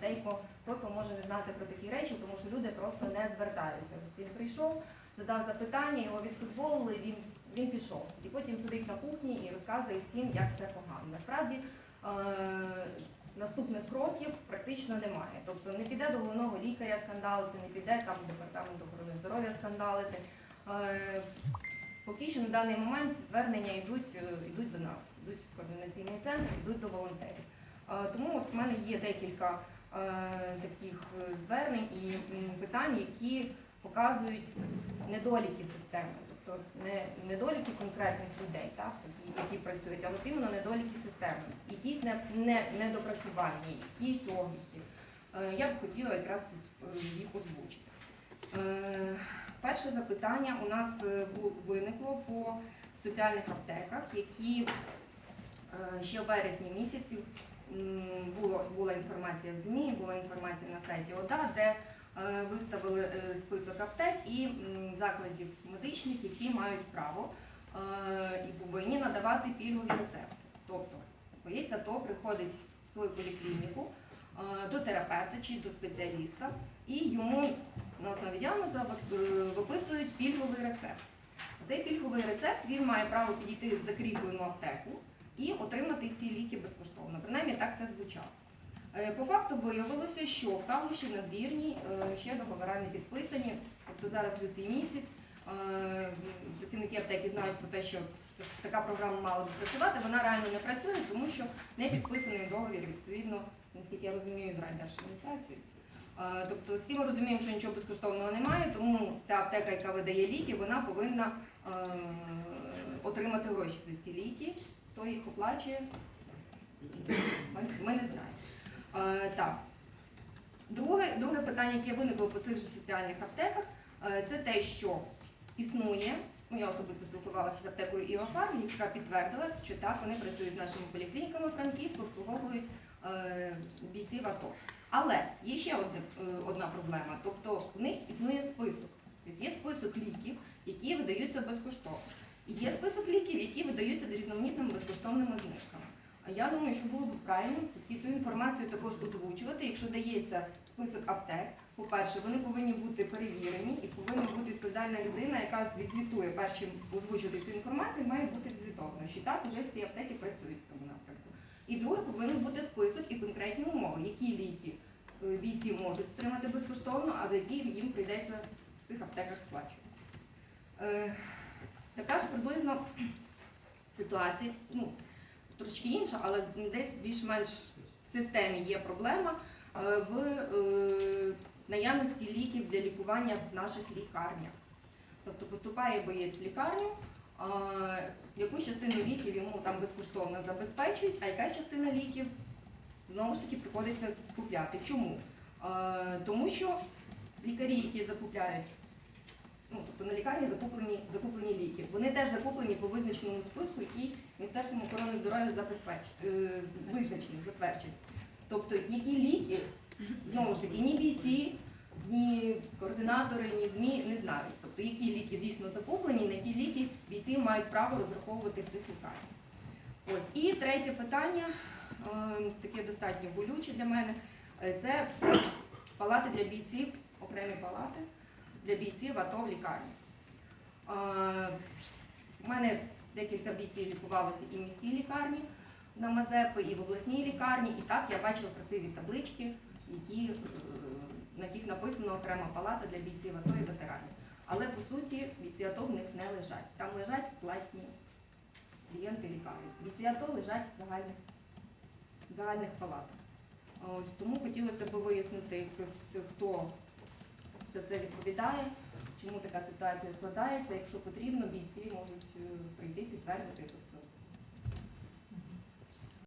дейко просто може не знати про такі речі, тому що люди просто не звертаються. Він прийшов, задав запитання, його відфутболили, він, він пішов. І потім сидить на кухні і розказує всім, як все погано. Насправді е- наступних кроків практично немає. Тобто не піде до головного лікаря скандалити, не піде там департамент охорони здоров'я скандалити. Е, Поки що на даний момент звернення йдуть, е, йдуть до нас, йдуть в координаційний центр, йдуть до волонтерів. Е, Тому от в мене є декілька таких е, звернень і питань, які показують недоліки системи, тобто не недоліки конкретних людей, так, які, працюють, а от іменно недоліки системи, якісь не, не, недопрацювання, якісь огріхи. Е, Я б хотіла якраз е, їх озвучити. Е, Перше запитання у нас е, виникло по соціальних аптеках, які е, ще в вересні місяці була інформація в ЗМІ, була інформація на сайті ОДА, де е, виставили е, список аптек і закладів медичних, які мають право е, і повинні надавати пільгові рецепти. Тобто, боїться, то приходить в свою поліклініку до терапевта чи до спеціаліста, і йому на основі діагнозу е, виписують пільговий рецепт. Цей пільговий рецепт він має право підійти в закріплену аптеку і отримати ці ліки безкоштовно. Принаймні так це звучало. Е, По факту виявилося, що в Калуші надвірні е, ще договори не підписані. Тобто зараз лютий місяць. е, Працівники аптеки знають про те, що така програма мала б працювати. Вона реально не працює, тому що не підписаний договір відповідно, наскільки я розумію, з райдержадміністрацією. Тобто всі ми розуміємо, що нічого безкоштовного немає, тому та аптека, яка видає ліки, вона повинна отримати гроші за ці ліки. Хто їх оплачує, ми не знаємо. Е, так. Друге, друге питання, яке виникло по цих же соціальних аптеках, е, це те, що існує. Ну, я особисто спілкувалася з аптекою Іофарм, яка підтвердила, що так, вони працюють з нашими поліклініками Франківську, обслуговують е, бійців АТО. Але є ще одне, е, одна проблема. Тобто в них існує список. Тобто є список ліків, які видаються безкоштовно. І є список ліків, які видаються з різноманітними безкоштовними знижками. А я думаю, що було б правильно все-таки цю інформацію також озвучувати. Якщо дається список аптек, по-перше, вони повинні бути перевірені і повинна бути відповідальна людина, яка відзвітує першим озвучувати цю інформацію, має бути відзвітовано, що так вже всі аптеки працюють в цьому напрямку. І друге, повинен бути список і конкретні умови, які ліки е, бійці можуть отримати безкоштовно, а за які їм прийдеться в цих аптеках сплачувати. Е, Така ж приблизно ситуація, ну, трошки інша, але десь більш-менш в системі є проблема е, в е, наявності ліків для лікування в наших лікарнях. Тобто поступає боєць в лікарню, е, якусь частину ліків йому там безкоштовно забезпечують, а якась частина ліків знову ж таки приходиться купляти. Чому? Тому що лікарі, які закупляють ну, тобто на лікарні закуплені, закуплені ліки. Вони теж закуплені по визначеному списку, який Міністерством охорони здоров'я е, визначений, затверджений. Тобто, які ліки, знову ж таки, ні бійці, ні координатори, ні ЗМІ не знають. Тобто, які ліки дійсно закуплені, на які ліки бійці мають право розраховувати цих лікарнях. Ось. І третє питання, е, таке достатньо болюче для мене, е, це палати для бійців, окремі палати для бійців АТО в лікарні. Е, У мене декілька бійців лікувалося і в міській лікарні на Мазепи, і в обласній лікарні. І так я бачила красиві таблички, які, е, на яких написано окрема палата для бійців АТО і ветеранів. Але по суті бійці АТО в них не лежать. Там лежать платні клієнти лікарні. Бійці АТО лежать в загальних, в загальних палатах. Ось тому хотілося б вияснити, хтось, хто це відповідає, чому така ситуація складається. Якщо потрібно, бійці можуть е, прийти підтвердити, тобто